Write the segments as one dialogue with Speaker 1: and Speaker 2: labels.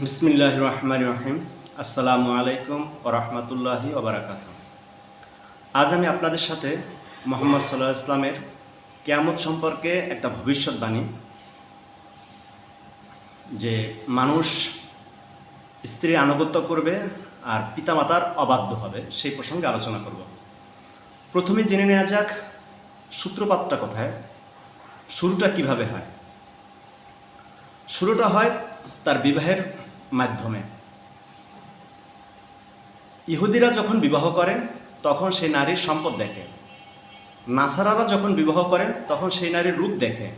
Speaker 1: বিসমিল্লাহ রহমান রহিম আসসালামু আলাইকুম রহমতুল্লাহি ওবরাকাত আজ আমি আপনাদের সাথে মোহাম্মদ সাল্লাহ ইসলামের কেয়ামত সম্পর্কে একটা ভবিষ্যৎবাণী যে মানুষ স্ত্রীর আনুগত্য করবে আর পিতামাতার অবাধ্য হবে, সেই প্রসঙ্গে আলোচনা করব। প্রথমে জেনে নেওয়া যাক সূত্রপাতটা কোথায়, শুরুটা কীভাবে হয়। শুরুটা হয় তার বিবাহের মাধ্যমে। ইহুদিরা যখন বিবাহ করে তখন সেই নারীর সম্পদ দেখে। নাসারারা যখন বিবাহ করে তখন সেই নারীর রূপ দেখে।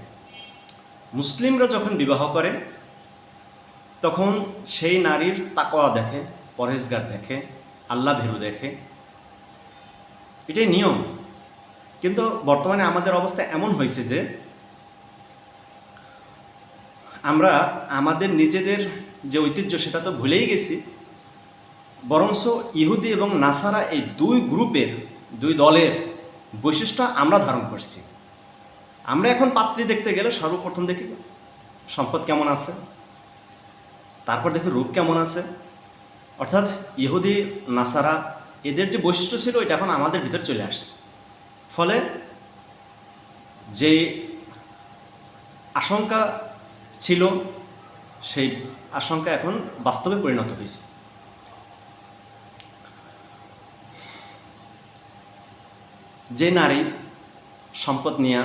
Speaker 1: মুসলিমরা যখন বিবাহ করে, তখন সেই নারীর তাকওয়া দেখে, পরহেজগার দেখে, আল্লাহ ভীরু দেখে। এটাই নিয়ম। কিন্তু বর্তমানে আমাদের অবস্থা এমন হয়েছে যে, আমরা আমাদের নিজেদের যে ঐতিহ্য, সেটা তো ভুলেই গেছি। বরঞ্চ ইহুদি এবং নাসারা এই দুই গ্রুপের, দুই দলের বৈশিষ্ট্য আমরা ধারণ করছি। আমরা এখন পাত্রী দেখতে গেলে সর্বপ্রথম দেখি সম্পদ কেমন আছে, তারপর দেখি রূপ কেমন আছে। অর্থাৎ ইহুদি, নাসারা এদের যে বৈশিষ্ট্য ছিল, এটা এখন আমাদের ভিতরে চলে আসছে। ফলে যে আশঙ্কা ছিল, সেই আশঙ্কা এখন বাস্তবে পরিণত হয়েছে। যে নারী সম্পদ নিয়ে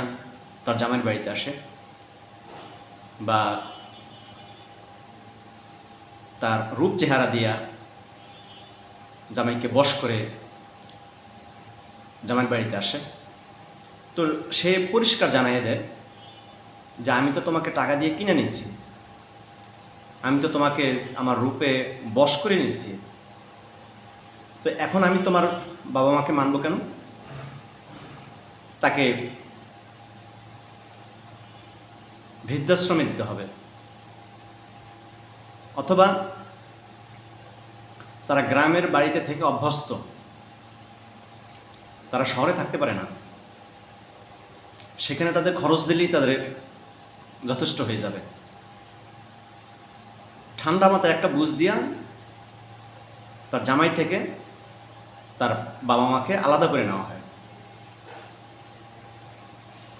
Speaker 1: তার জামাইয়ের বাড়িতে আসে বা তার রূপ চেহারা দিয়া জামাইকে বশ করে জামাইয়ের বাড়িতে আসে, তো সে পরিষ্কার জানাই দেয় যে, আমি তো তোমাকে টাকা দিয়ে কিনে নিচ্ছি আমি তো তোমাকে আমার রূপে বশ করে নিচ্ছি তো এখন আমি তোমার বাবা মাকে মানবো কেন? তাকে বৃদ্ধাশ্রমে দিতে হবে। অথবা তারা গ্রামের বাড়িতে থেকে অভ্যস্ত। তারা শহরে থাকতে পারে না। সেখানে তাদের খরচ দিলেই তাদের যথেষ্ট হয়ে যাবে। ঠান্ডা মাথায় একটা বুঝ দিয়া তার জামাই থেকে তার বাবা মাকে আলাদা করে নেওয়া হয়।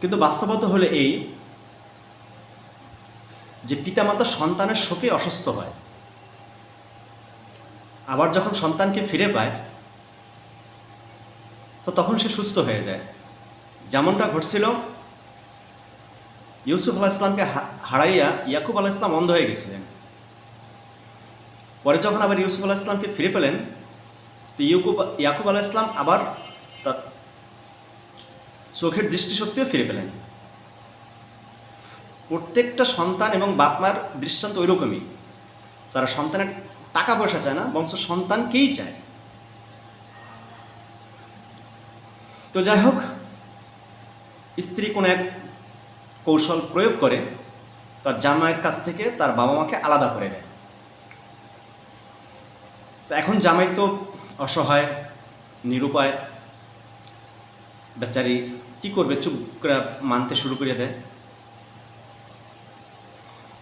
Speaker 1: কিন্তু বাস্তবতা হলে এই যে পিতামাতা সন্তানের শোকে অসুস্থ হয়। আবার যখন সন্তানকে ফিরে পায়, তো তখন সে সুস্থ হয়ে যায়। যেমনটা ঘটছিল, ইউসুফ আলাহ ইসলামকে হারাইয়া ইয়াকুব আলাহ ইসলাম অন্ধ হয়ে গেছিলেন। পরে যখন আবার ইউসুফ আলাহ ইসলামকে ফিরে পেলেন, তো ইউকুব ইয়াকুব আলাহ ইসলাম আবার তার চোখের দৃষ্টিশক্তিও ফিরে পেলেন। প্রত্যেকটা সন্তান এবং বাপ মার দৃষ্টান্ত ওই রকমই তারা সন্তানের টাকা পয়সা চায় না বংশ সন্তানকেই চায়। তো যাই হোক, স্ত্রী কোনো এক কৌশল প্রয়োগ করে তার জামাইয়ের কাছ থেকে তার বাবা মাকে আলাদা করে দেয় তো এখন জামাই তো অসহায়, নিরুপায়, বেচারি, কি করবে? চুপ করে মানতে শুরু করে দেয়।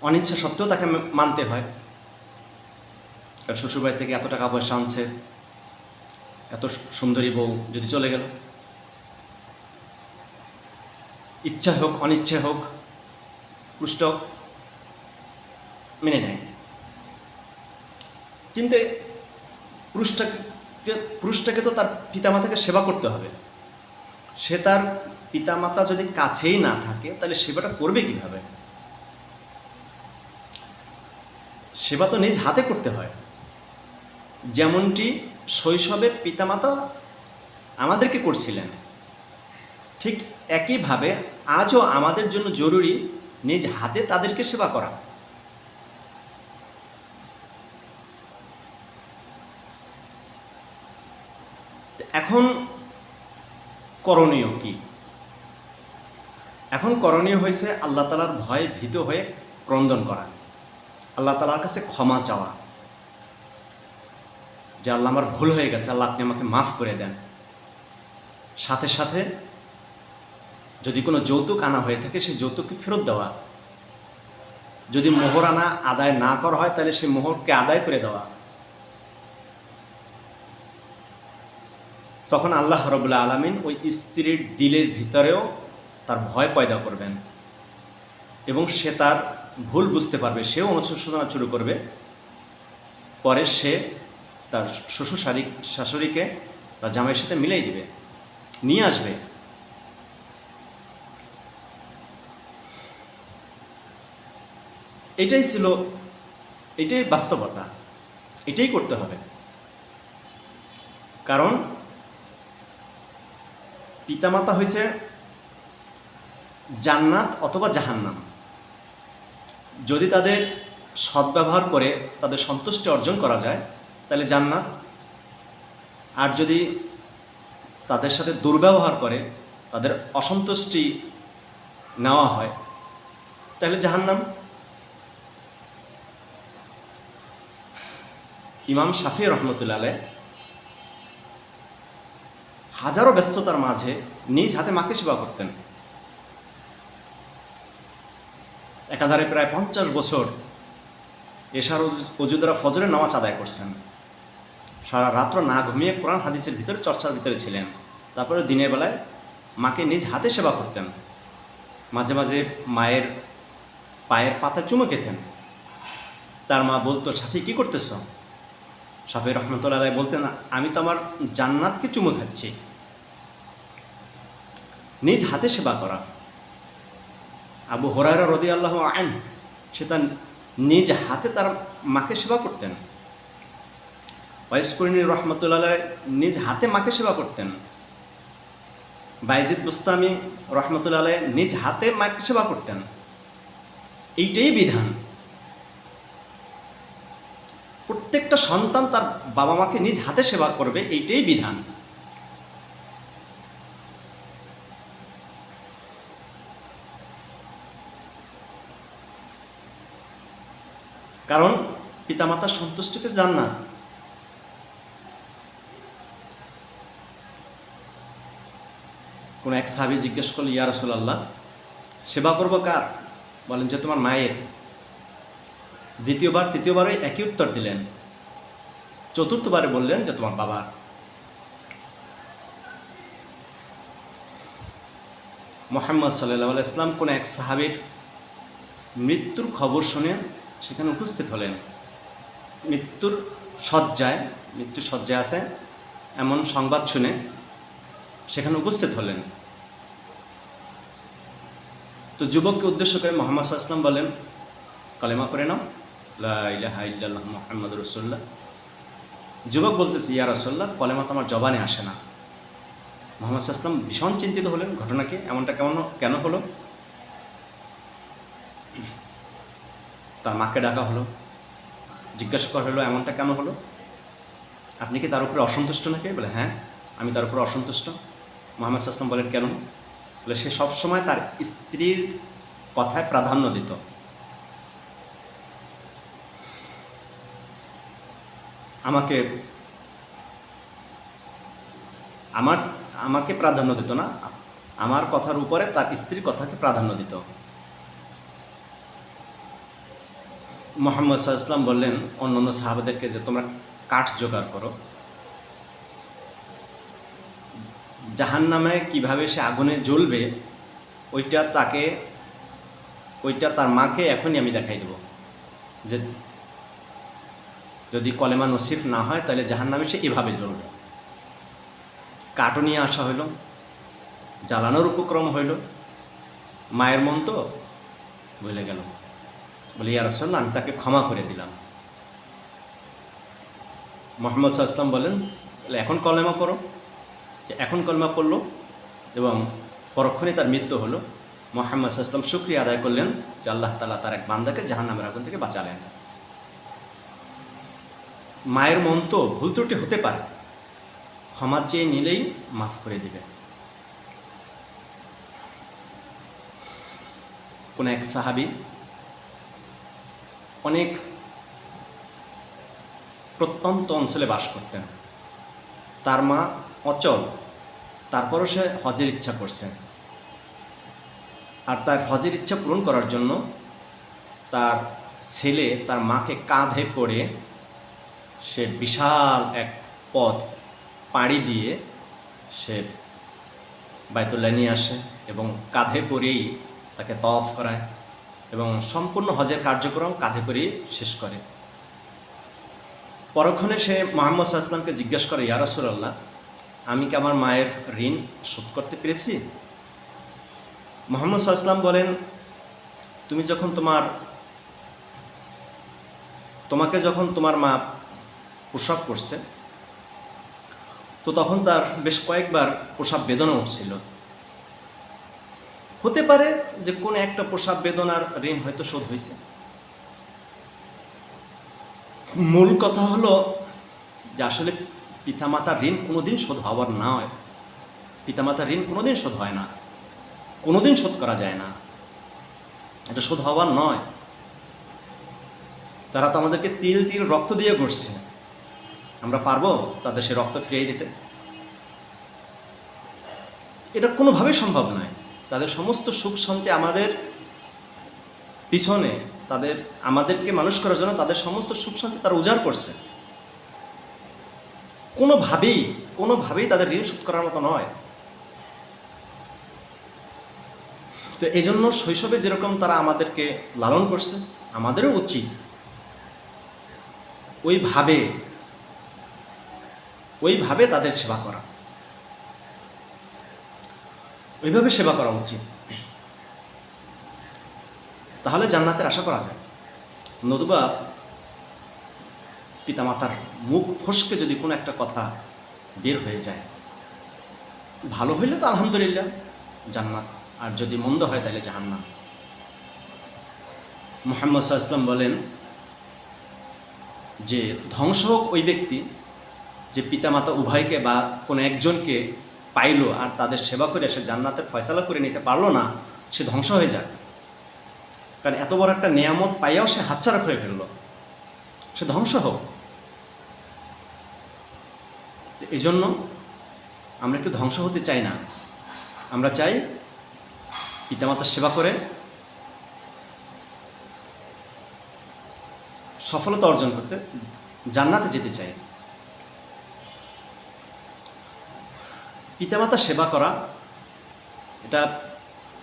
Speaker 1: অনিচ্ছা সত্ত্বেও তাকে মানতে হয়। কারণ শ্বশুরবাড়ি থেকে এত টাকা পয়সা আনছে, এত সুন্দরী বউ যদি চলে গেল। ইচ্ছা হোক, অনিচ্ছা হোক, পুষ্ট মেনে নেয়। কিন্তু পুরুষটাকে পুরুষটাকে তো তার পিতামাতাকে সেবা করতে হবে। সে তার পিতামাতা যদি কাছেই না থাকে, তাহলে সেবাটা করবে কীভাবে? সেবা তো নিজ হাতে করতে হয়। যেমনটি শৈশবে পিতামাতা আমাদেরকে করছিলেন, ঠিক একইভাবে আজও আমাদের জন্য জরুরি নিজ হাতে তাদেরকে সেবা করা। এখন করণীয় কি? এখন করণীয় হয়েছে আল্লাহ তালার ভয়ে ভীত হয়ে ক্রন্দন করা। আল্লাহ তালার কাছে ক্ষমা চাওয়া। যে আল্লাহ আমার ভুল হয়ে গেছে, আল্লাহ আপনি আমাকে মাফ করে দেন। সাথে সাথে যদি কোনো যৌতুক আনা হয়ে থাকে, সেই যৌতুককে ফেরত দেওয়া। যদি মোহর আনা আদায় না করা হয়, তাহলে সেই মোহরকে আদায় করে দেওয়া। তখন আল্লাহ রবুল্লা আলমিন ওই স্ত্রীর দিলের ভিতরেও তার ভয় পয়দা করবেন। এবং সে তার ভুল বুঝতে পারবে, সেও অনুশোচনা শুরু করবে। পরে সে তার শ্বশুর শাড়ি শাশুড়িকে তার জামাইয়ের সাথে মিলাই দিবে, নিয়ে আসবে। এটাই ছিল, এটাই বাস্তবতা, এটাই করতে হবে। কারণ পিতামাতা হয়েছে জান্নাত অথবা জাহান্নাম। যদি তাদের সদ্ব্যবহার করে তাদের সন্তুষ্টি অর্জন করা যায়, তাহলে জান্নাত। আর যদি তাদের সাথে দুর্ব্যবহার করে তাদের অসন্তুষ্টি নেওয়া হয়, তাহলে জাহান্নাম। ইমাম শাফি রহমতুল্লাহ হাজারো ব্যস্ততার মাঝে নিজ হাতে মাকে সেবা করতেন। একাধারে প্রায় পঞ্চাশ বছর এশার অজুদরা ফজরের নামাজ আদায় করছেন। সারা রাত্র না ঘুমিয়ে কোরআন হাদিসের ভিতরে চর্চার ভিতরে ছিলেন। তারপরে দিনের বেলায় মাকে নিজ হাতে সেবা করতেন। মাঝে মাঝে মায়ের পায়ের পাতা চুমো খেতেন। তার মা বলতো সাফি কি করতেছ? সাফি রহমতুল্লাহ আলাই বলতেন, আমি তো আমার জান্নাতকে চুমু খাচ্ছি। নিজ হাতে সেবা করা। আবু হরাইরা রদি আল্লাহ আইন সে তার নিজ হাতে তার মাকে সেবা করতেন। ওয়াইসকরিনী রহমতুল্লাহ নিজ হাতে মাকে সেবা করতেন। বাইজিদ বুস্তামি রহমতুল্লাহ নিজ হাতে মাকে সেবা করতেন। এইটাই বিধান। প্রত্যেকটা সন্তান তার বাবা মাকে নিজ হাতে সেবা করবে, এইটাই বিধান। কারণ পিতামাতার সন্তুষ্টিতে যান না। কোন এক সাহাবি জিজ্ঞেস করল, ইয়া রসুল্লাহ সেবা করব কার? বলেন যে, তোমার মায়ের। দ্বিতীয়বার তৃতীয়বারে একই উত্তর দিলেন। চতুর্থবারে বললেন যে তোমার বাবা মোহাম্মদ সাল্লাহ ইসলাম কোন এক সাহাবির মৃত্যুর খবর শুনে সেখানে উপস্থিত হলেন। মৃত্যুর শয্যায় মৃত্যুর শয্যায় আছে এমন সংবাদ শুনে সেখানে উপস্থিত হলেন। তো যুবককে উদ্দেশ্য করে মোহাম্মদ ইসলাম বলেন, কালেমা করে নাও ইলাহা মোহাম্মদ রসুল্লাহ যুবক বলতেছে, ইয়া রসল্লাহ কলেমা তো আমার জবানে আসে না। মোহাম্মদ ইসলাম ভীষণ চিন্তিত হলেন, ঘটনাকে এমনটা কেমন, কেন হলো? তার মাকে ডাকা হলো, জিজ্ঞাসা করা হলো, এমনটা কেন হলো? আপনি কি তার উপরে অসন্তুষ্ট নাকি? বলে হ্যাঁ আমি তার উপরে অসন্তুষ্ট। মোহাম্মদ আসলাম বলেন, কেন? বলে, সে সবসময় তার স্ত্রীর কথায় প্রাধান্য দিত। আমাকে আমার, আমাকে প্রাধান্য দিত না। আমার কথার উপরে তার স্ত্রীর কথাকে প্রাধান্য দিত। মোহাম্মদ সাল্লাম বললেন অন্য অন্য সাহাবাদেরকে যে তোমরা কাঠ জোগাড় করো। জাহান নামে কীভাবে সে আগুনে জ্বলবে, ওইটা তাকে, ওইটা তার মাকে এখনই আমি দেখাই দেব। যে যদি কলেমা নসিফ না হয়, তাহলে জাহান নামে সে এভাবে জ্বলবে। কাঠও নিয়ে আসা হইল, জ্বালানোর উপক্রম হইল। মায়ের মন তো ভুলে গেল। বলে, ইয়া রসল্লা আমি তাকে ক্ষমা করে দিলাম। মোহাম্মদ সাল্লাম বলেন, তাহলে এখন কলেমা পড়ো। এখন কলমা পড়ল এবং পরক্ষণে তার মৃত্যু হলো। মোহাম্মদ সাল্লাম শুক্রিয়া আদায় করলেন যে আল্লাহ তালা তার এক বান্দাকে জাহান নামের আগুন থেকে বাঁচালেন। মায়ের মন তো ভুল ত্রুটি হতে পারে। ক্ষমা চেয়ে নিলেই মাফ করে দিবে। কোন এক সাহাবি অনেক প্রত্যন্ত অঞ্চলে বাস করতেন। তার মা অচল, তারপরও সে হজের ইচ্ছা করছে আর তার হজের ইচ্ছা পূরণ করার জন্য তার ছেলে তার মাকে কাঁধে করে সে বিশাল এক পথ পাড়ি দিয়ে সে বাইতুল্লাহ নিয়ে আসে এবং কাঁধে করেই তাকে তফ করায় এবং সম্পূর্ণ হজের কার্যক্রম কাঁধে করেই শেষ করে। পরক্ষণে সে মোহাম্মদ সাল্লামকে জিজ্ঞাসা করে, ইয়া রাসূলুল্লাহ, আমি কি আমার মায়ের ঋণ শোধ করতে পেরেছি? মোহাম্মদ সাল্লাম বলেন, তুমি যখন তোমার, তোমাকে যখন তোমার মা প্রসব করছে। তো তখন তার বেশ কয়েকবার প্রসাব বেদনা উঠছিল। হতে পারে যে কোন একটা প্রসাব বেদনার ঋণ হয়তো শোধ হয়েছে মূল কথা হলো যে আসলে পিতামাতার ঋণ কোনোদিন শোধ হওয়ার নয় পিতামাতার ঋণ কোনোদিন শোধ হয় না। কোনোদিন শোধ করা যায় না। এটা শোধ হওয়ার নয়। তারা তো আমাদেরকে তিল তিল রক্ত দিয়ে গড়ছে। আমরা পারব তাদের সে রক্ত ফিরিয়ে দিতে? এটা কোনোভাবেই সম্ভব নয়। তাদের সমস্ত সুখ শান্তি আমাদের পিছনে, তাদের, আমাদেরকে মানুষ করার জন্য তাদের সমস্ত সুখ শান্তি তারা উজাড় করছে। কোনোভাবেই কোনোভাবেই তাদের ঋণ শোধ করার মতো নয়। তো এই জন্য শৈশবে যেরকম তারা আমাদেরকে লালন করছে, আমাদেরও উচিত ওইভাবে ওইভাবে তাদের সেবা করা। ওইভাবে সেবা করা উচিত। তাহলে জান্নাতের আশা করা যায়। নতুবা পিতামাতার মুখ ফসকে যদি কোনো একটা কথা বের হয়ে যায়, ভালো হইলে তো আলহামদুলিল্লাহ, জান্নাত। আর যদি মন্দ হয় তাহলে জাহান্নাম। মোহাম্মদ ইসলাম বলেন যে, ধ্বংস হোক ওই ব্যক্তি যে পিতামাতা উভয়কে বা কোনো একজনকে পাইলো আর তাদের সেবা করে সে জান্নাতের ফয়সালা করে নিতে পারল না, সে ধ্বংস হয়ে যায় কারণ এত বড় একটা নিয়ামত পাইয়াও সে হাতছাড়া করে ফেলল। সে ধ্বংস হোক। এই জন্য আমরা কেউ ধ্বংস হতে চাই না। আমরা চাই পিতামাতার সেবা করে সফলতা অর্জন করতে জান্নাতে যেতে চাই। পিতামাতা সেবা করা, এটা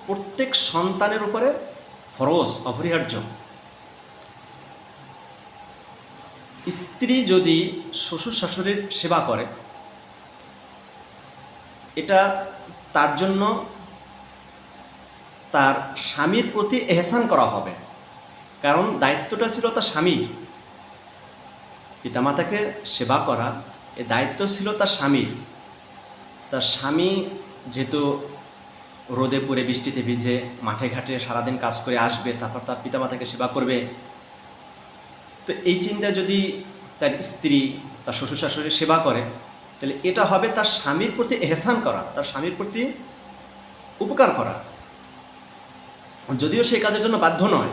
Speaker 1: প্রত্যেক সন্তানের উপরে ফরজ, অপরিহার্য। স্ত্রী যদি শ্বশুর শাশুড়ির সেবা করে, এটা তার জন্য তার স্বামীর প্রতি এহসান করা হবে। কারণ দায়িত্বটা ছিল তার স্বামীর পিতামাতাকে সেবা করা, এ দায়িত্ব ছিল তার স্বামীর। তার স্বামী যেহেতু রোদে পড়ে বৃষ্টিতে ভিজে, মাঠে ঘাটে সারাদিন কাজ করে আসবে, তারপর তার পিতামাতাকে সেবা করবে। তো এই চিন্তা যদি তার স্ত্রী, তার শ্বশুর শাশুড়ি সেবা করে, তাহলে এটা হবে তার স্বামীর প্রতি এহসান করা, তার স্বামীর প্রতি উপকার করা। যদিও সেই কাজের জন্য বাধ্য নয়,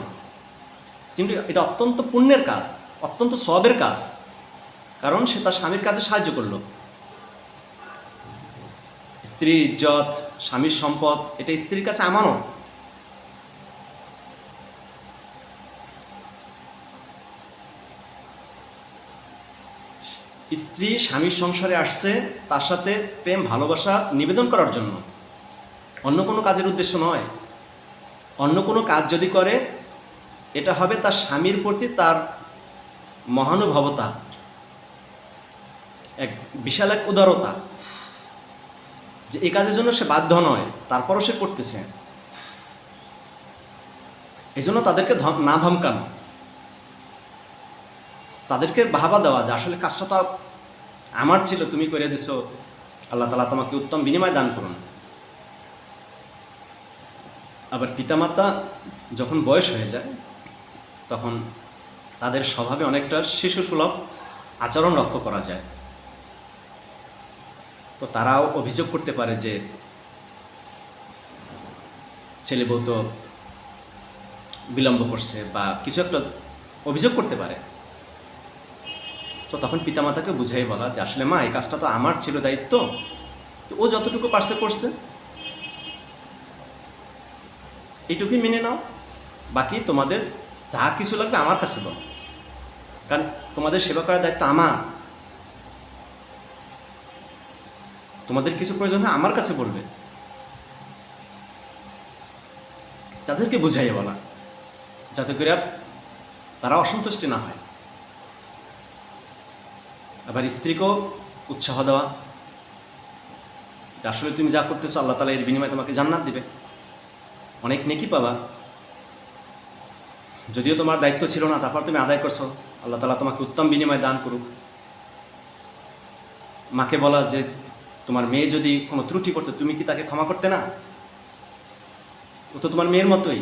Speaker 1: কিন্তু এটা অত্যন্ত পুণ্যের কাজ, অত্যন্ত সবের কাজ, কারণ সে তার স্বামীর কাজে সাহায্য করল। স্ত্রীর ইজ্জত, স্বামীর সম্পদ, এটা স্ত্রীর কাছে আমানত। স্ত্রী স্বামীর সংসারে আসছে, তার সাথে প্রেম, ভালোবাসা নিবেদন করার জন্য। অন্য কোনো কাজের উদ্দেশ্য নয়। অন্য কোনো কাজ যদি করে, এটা হবে তার স্বামীর প্রতি তার মহানুভবতা। এক বিশাল এক উদারতা। যে এই কাজের জন্য সে বাধ্য নয়, তারপরও সে করতেছে। এই জন্য তাদেরকে না ধমকানো। তাদেরকে ভাবা দেওয়া যে আসলে কাজটা তো আমার ছিল, তুমি করে দিছো, আল্লাহ তালা তোমাকে উত্তম বিনিময় দান করুন। আবার পিতামাতা যখন বয়স হয়ে যায়, তখন তাদের স্বভাবে অনেকটা শিশুসুলভ আচরণ লক্ষ্য করা যায়। তো তারাও অভিযোগ করতে পারে যে ছেলে বউ তো বিলম্ব করছে বা কিছু একটা অভিযোগ করতে পারে। তো তখন পিতামাতাকে বুঝাই বলা যে আসলে মা, এই কাজটা তো আমার ছিল দায়িত্ব, তো ও যতটুকু পারছে করছে। এইটুকুই মেনে নাও, বাকি তোমাদের যা কিছু লাগবে আমার কাছে বলো। কারণ তোমাদের সেবা করার দায়িত্ব আমার। তোমাদের কিছু প্রয়োজন হয় আমার কাছে বলবে। তাদেরকে বুঝাইয়ে বলা, যাতে করে তারা অসন্তুষ্টি না হয়। আবার স্ত্রীকেও উৎসাহ দেওয়া আসলে তুমি যা করতেছো, আল্লাহ তালা এর বিনিময়ে তোমাকে জান্নাত দিবে। অনেক নেকি পাবা। যদিও তোমার দায়িত্ব ছিল না, তারপর তুমি আদায় করছ। আল্লাহ তালা তোমাকে উত্তম বিনিময় দান করুক। মাকে বলা যে তোমার মেয়ে যদি কোনো ত্রুটি করতো, তুমি কি তাকে ক্ষমা করতে না? ও তো তোমার মেয়ের মতোই।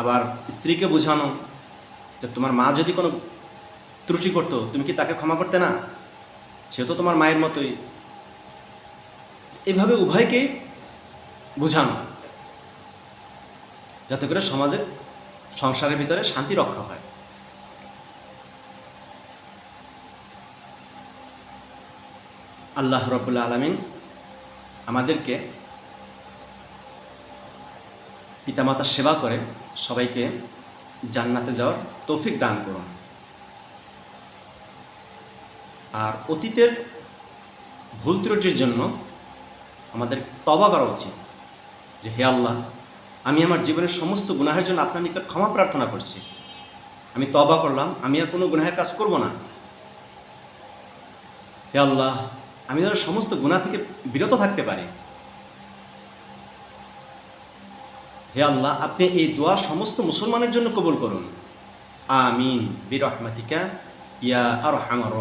Speaker 1: আবার স্ত্রীকে বোঝানো যে তোমার মা যদি কোনো ত্রুটি করতো, তুমি কি তাকে ক্ষমা করতে না? সে তো তোমার মায়ের মতোই। এভাবে উভয়কেই বোঝানো, যাতে করে সমাজে সংসারের ভিতরে শান্তি রক্ষা হয়। আল্লাহ রবুল্লা আলমিন আমাদেরকে পিতামাতার সেবা করে সবাইকে জান্নাতে যাওয়ার তৌফিক দান করুন। আর অতীতের ভুল ত্রুটির জন্য আমাদের তবা করা উচিত যে, হে আল্লাহ, আমি আমার জীবনের সমস্ত গুনাহের জন্য আপনার নিকট ক্ষমা প্রার্থনা করছি। আমি তবা করলাম, আমি আর কোনো গুনাহের কাজ করব না। হে আল্লাহ আমি যেন সমস্ত গুণা থেকে বিরত থাকতে পারি। হে আল্লাহ, আপনি এই দোয়া সমস্ত মুসলমানের জন্য কবুল করুন। আমিন। বিরহমাতিকা। ইয়া আর হামার